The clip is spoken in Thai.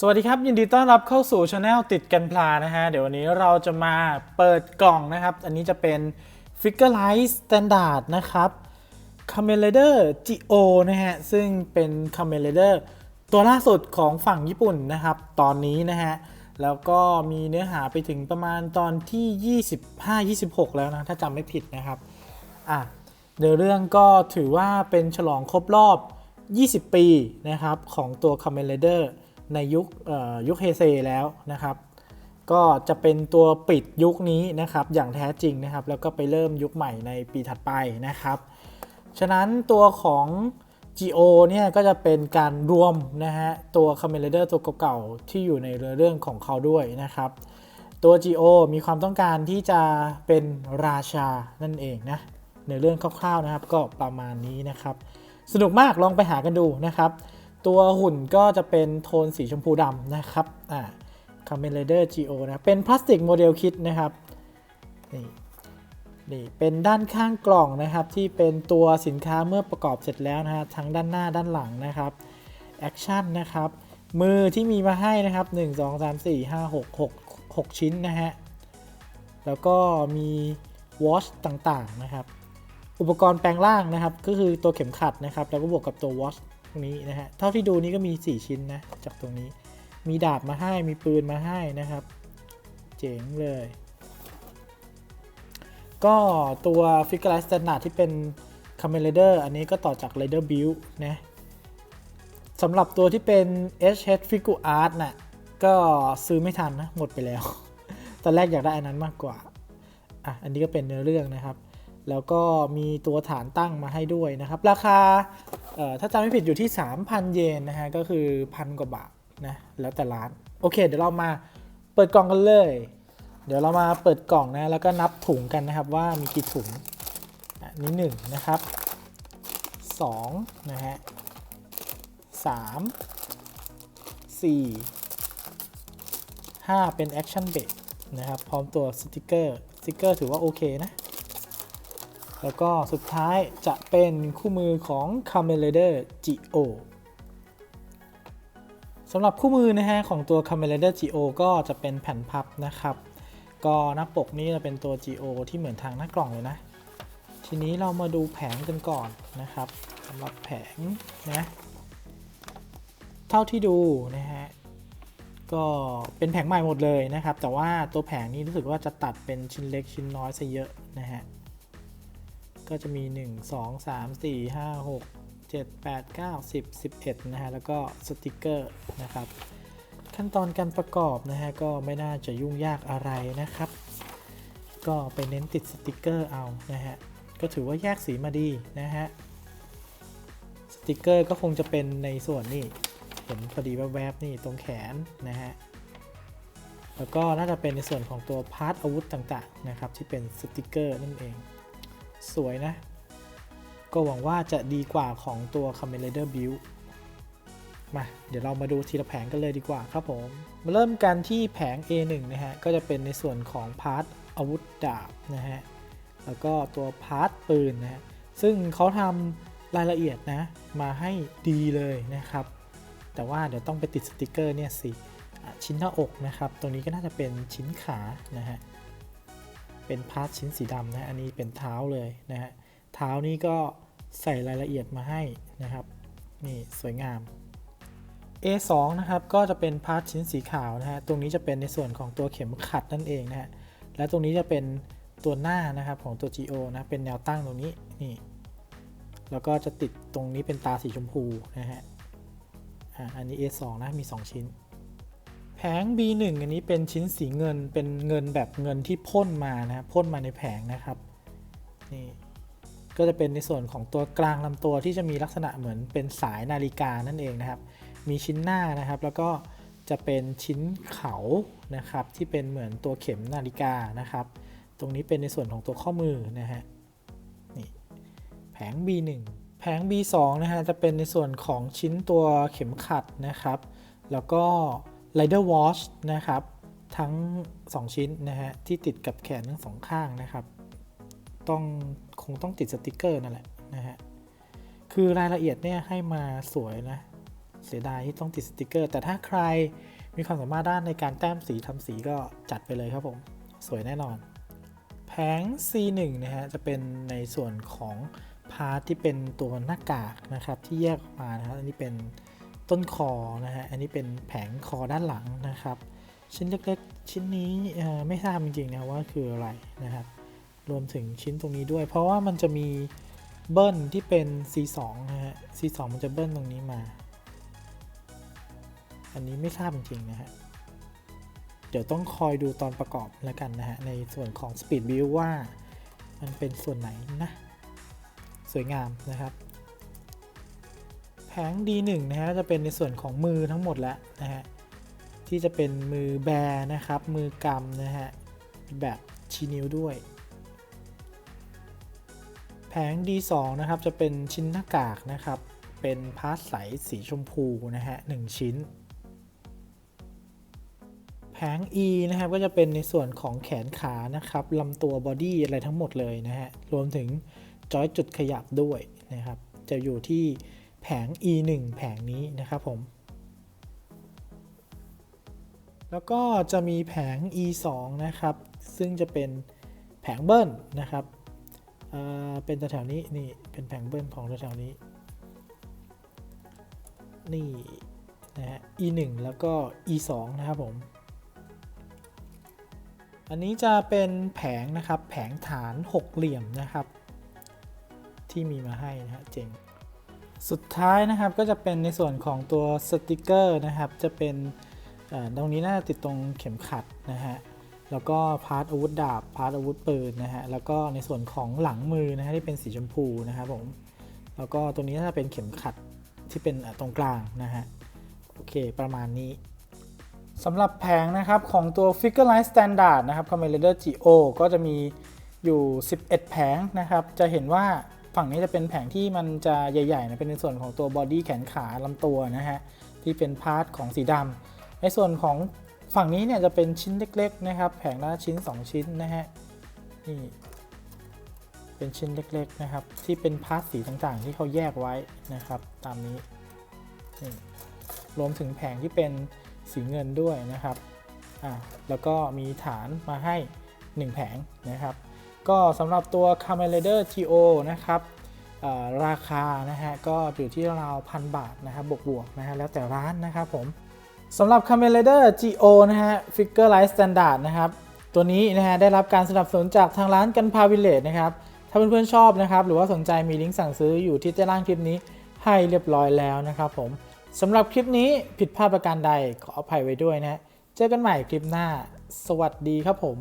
สวัสดีครับ ยินดีต้อนรับเข้าสู่ช anel ติดกันพลานะฮะ เดี๋ยววันนี้เราจะมาเปิดกล่องนะครับ อันนี้จะเป็น Figure Light Standard นะครับ c a m e l a d e r Geo นะฮะ ซึ่งเป็น c a m e l a d e r ตัวล่าสุดของฝั่งญี่ปุ่นนะครับ ตอนนี้นะฮะ แล้วก็มีเนื้อหาไปถึงประมาณตอนที่ 25-26 แล้วนะ ถ้าจำไม่ผิดนะครับ อะเดี๋ยวเรื่องก็ถือว่าเป็นฉลองครบรอบ 20 ปีนะครับของตัว c a m e l a d e r ในยุคเอ่อยุคเฮเซแล้วนะครับ ก็จะเป็นตัวปิดยุคนี้นะครับอย่างแท้จริงนะครับ แล้วก็ไปเริ่มยุคใหม่ในปีถัดไปนะครับ ฉะนั้นตัวของ GO เนี่ยก็จะเป็นการรวมนะฮะตัวค c a m e l a d e r ตัวเก่าๆที่อยู่ในเรื่องของเขาด้วยนะครับ ตัว GO มีความต้องการที่จะเป็นราชานั่นเองนะในเรื่องคร่าวๆนะครับ ก็ประมาณนี้นะครับ สนุกมากลองไปหากันดูนะครับ ตัวหุ่นก็จะเป็นโทนสีชมพูดำนะครับอ่า c a m e l a d e r GO นะเป็นพลาสติกโมเดลคิดนะครับนี่นี่เป็นด้านข้างกล่องนะครับที่เป็นตัวสินค้าเมื่อประกอบเสร็จแล้วนะฮะทั้งด้านหน้าด้านหลังนะครับแอคชั่นนะครับมือที่มีมาให้นะครับ 1 2 3 4 5 6 6 6 ชิ้นนะฮะแล้วก็มีวอชต่างๆนะครับ อุปกรณ์แปลงร่างนะครับ ก็คือตัวเข็มขัดนะครับ แล้วก็บวกกับตัววอช งนี้นะฮะ เท่าที่ดูนี่ก็มี 4 ชิ้นนะ จากตรงนี้ มีดาบมาให้ มีปืนมาให้นะครับ เจ๋งเลย ก็ตัวฟิกเกอร์ไลท์สแตนดาร์ดที่เป็นคาเมเลเดอร์อันนี้ก็ต่อจาก r a d e r Build นะสำหรับตัวที่เป็น HH Figure Art น่ะ ก็ซื้อไม่ทันนะ หมดไปแล้ว ตอนแรกอยากได้อันนั้นมากกว่า อะ อันนี้ก็เป็นเนื้อเรื่องนะครับ แล้วก็มีตัวฐานตั้งมาให้ด้วยนะครับ ราคาถ้าจำไม่ผิดอยู่ที่ 3,000 เยนนะฮะ ก็คือพันกว่าบาทนะ แล้วแต่ร้าน โอเค เดี๋ยวเรามาเปิดกล่องกันเลย เดี๋ยวเรามาเปิดกล่องนะ แล้วก็นับถุงกันนะครับว่ามีกี่ถุงอันนี้หนึ่งนะครับสองนะฮะสามสี่ห้าเป็นแอคชั่นเบรนะครับ พร้อมตัวสติกเกอร์ สติกเกอร์ถือว่าโอเคนะ แล้วก็สุดท้ายจะเป็นคู่มือของ c a m e l a d e r Geo สำหรับคู่มือนะฮะของตัว c a m e l a d e r Geo ก็จะเป็นแผ่นพับนะครับ ก็หน้าปกนี้จะเป็นตัว Geo ที่เหมือนทางหน้ากล่องเลยนะ ทีนี้เรามาดูแผงกันก่อนนะครับสำหรับแผงนะเท่าที่ดูนะฮะก็เป็นแผงใหม่หมดเลยนะครับ แต่ว่าตัวแผงนี้รู้สึกว่าจะตัดเป็นชิ้นเล็กชิ้นน้อยซะเยอะนะฮะ ก็จะมี 1 2 3 4 5 6 7 8 9 10 11 นะฮะ แล้วก็สติกเกอร์นะครับ ขั้นตอนการประกอบนะฮะ ก็ไม่น่าจะยุ่งยากอะไรนะครับ ก็ไปเน้นติดสติกเกอร์เอานะฮะ ก็ถือว่าแยกสีมาดีนะฮะ สติกเกอร์ก็คงจะเป็นในส่วนนี่เห็นพอดีแวบๆนี่ตรงแขนนะฮะ แล้วก็น่าจะเป็นในส่วนของตัวพาร์ทอาวุธต่างๆนะครับที่เป็นสติกเกอร์นั่นเอง สวยนะ ก็หวังว่าจะดีกว่าของตัว c a m e l a d e r Build มา เดี๋ยวเรามาดูทีละแผงกันเลยดีกว่าครับผม มาเริ่มกันที่แผง A1 นะฮะ ก็จะเป็นในส่วนของพาร์ทอาวุธดาบนะฮะ แล้วก็ตัวพาร์ทปืนนะฮะ ซึ่งเขาทำรายละเอียดนะ มาให้ดีเลยนะครับ แต่ว่าเดี๋ยวต้องไปติดสติกเกอร์เนี่ยสิ ชิ้นหน้าอกนะครับ ตรงนี้ก็น่าจะเป็นชิ้นขานะฮะ เป็นพาร์ทชิ้นสีดำนะอันนี้เป็นเท้าเลยนะฮะเท้านี่ก็ใส่รายละเอียดมาให้นะครับนี่สวยงาม A2 นะครับก็จะเป็นพาร์ทชิ้นสีขาวนะฮะตรงนี้จะเป็นในส่วนของตัวเข็มขัดนั่นเองนะฮะและตรงนี้จะเป็นตัวหน้านะครับของตัว GO นะเป็นแนวตั้งตรงนี้นี่แล้วก็จะติดตรงนี้เป็นตาสีชมพูนะฮะอ่าอันนี้ A2 นะมี 2 ชิ้น ง B1 อันนี้เป็นชิ้นสีเงินเป็นเงินแบบเงินที่พ่นมานะพ่นมาในแผงนะครับนี่ก็จะเป็นในส่วนของตัวกลางลำตัวที่จะมีลักษณะเหมือนเป็นสายนาฬิกานั่นเองนะครับ มีชิ้นหน้านะครับ แล้วก็จะเป็นชิ้นเขานะครับ ที่เป็นเหมือนตัวเข็มนาฬิกานะครับ ตรงนี้เป็นในส่วนของตัวข้อมือนะฮะนี่แผง B1 แผง B2 นะฮะจะเป็นในส่วนของชิ้นตัวเข็มขัดนะครับ แล้วก็ Rider Watch นะครับ ทั้ง 2 ชิ้นนะฮะ ที่ติดกับแขนทั้งสองข้างนะครับ ต้องคงต้องติดสติกเกอร์นั่นแหละนะฮะ คือรายละเอียดเนี่ยให้มาสวยนะ เสียดายที่ต้องติดสติกเกอร์ แต่ถ้าใครมีความสามารถด้านในการแต้มสีทำสีก็จัดไปเลยครับผม สวยแน่นอน แผง C1 นะฮะ จะเป็นในส่วนของพาร์ทที่เป็นตัวหน้ากากนะครับที่แยกออกมานะครับอันนี้เป็น ต้นคอนะฮะ อันนี้เป็นแผงคอด้านหลังนะครับ ชิ้นเล็กๆ ชิ้นนี้ไม่ทราบจริงๆนะว่าคืออะไรนะครับ รวมถึงชิ้นตรงนี้ด้วย เพราะว่ามันจะมีเบิ้ลที่เป็น C2 นะฮะ C2 มันจะเบิ้ลตรงนี้มา อันนี้ไม่ทราบจริงๆนะฮะ เดี๋ยวต้องคอยดูตอนประกอบแล้วกันนะฮะ ในส่วนของ Speed Build ว่า มันเป็นส่วนไหนนะ สวยงามนะครับ ผง D1 นะฮะจะเป็นในส่วนของมือทั้งหมดแล้วนะฮะที่จะเป็นมือแบร์นะครับ มือกำนะฮะแบบชี้นิ้วด้วย แผง D2 นะครับจะเป็นชิ้นหน้ากากนะครับ เป็นพาร์ทใสสีชมพูนะฮะหนึ่งชิ้น แผง E นะครับก็จะเป็นในส่วนของแขนขานะครับลำตัวบอดี้อะไรทั้งหมดเลยนะฮะรวมถึงจอยจุดขยับด้วยนะครับจะอยู่ที่ แผง E1 แผงนี้นะครับผม แล้วก็จะมีแผง E2 นะครับ ซึ่งจะเป็นแผงเบิ้ลนะครับเเป็นแถวๆนี้นี่เป็นแผงเบิ้ลของแถวๆนี้ นี่นะฮะ E1 แล้วก็ E2 นะครับผม อันนี้จะเป็นแผงนะครับ แผงฐานหกเหลี่ยมนะครับ ที่มีมาให้นะฮะเจ๋ง สุดท้ายนะครับก็จะเป็นในส่วนของตัวสติกเกอร์นะครับ จะเป็นตรงนี้น่าจะติดตรงเข็มขัดนะฮะแล้วก็พาร์ทอาวุธดาบพาร์ทอาวุธปืนนะฮะแล้วก็ในส่วนของหลังมือนะฮะที่เป็นสีชมพูนะครับผมแล้วก็ตัวนี้น่าจะเป็นเข็มขัดที่เป็นตรงกลางนะฮะโอเคประมาณนี้สำหรับแผงนะครับของตัว Figure Line Standard นะครับ Kamen d e r GO ก็จะมีอยู่ 11 แผงนะครับ จะเห็นว่า ฝั่งนี้จะเป็นแผงที่มันจะใหญ่ๆนะเป็นในส่วนของตัวบอดี้แขนขาลำตัวนะฮะที่เป็นพาร์ทของสีดำในส่วนของฝั่งนี้เนี่ยจะเป็นชิ้นเล็กๆนะครับ แผงละชิ้น 2 ชิ้นนะฮะนี่เป็นชิ้นเล็กๆนะครับ ที่เป็นพาร์ทสีต่างๆ ที่เขาแยกไว้นะครับ ตามนี้นี่รวมถึงแผงที่เป็นสีเงินด้วยนะครับอ่าแล้วก็มีฐานมาให้ 1 แผงนะครับ ก็สำหรับตัว Kamen Rider GO นะครับราคานะฮะก็อยู่ที่ราวพันบาทนะครับบวกๆนะฮะแล้วแต่ร้านนะครับผมสำหรับ Kamen Rider GO นะฮะ Figure Light Standard นะครับตัวนี้นะฮะได้รับการสนับสนุนจากทางร้านกันพาวิลเลจนะครับถ้าเพื่อนๆชอบนะครับหรือว่าสนใจมีลิงก์สั่งซื้ออยู่ที่ใต้ล่างคลิปนี้ให้เรียบร้อยแล้วนะครับผมสำหรับคลิปนี้ผิดพลาดประการใดขออภัยไว้ด้วยนะฮะเจอกันใหม่คลิปหน้า สวัสดีครับผม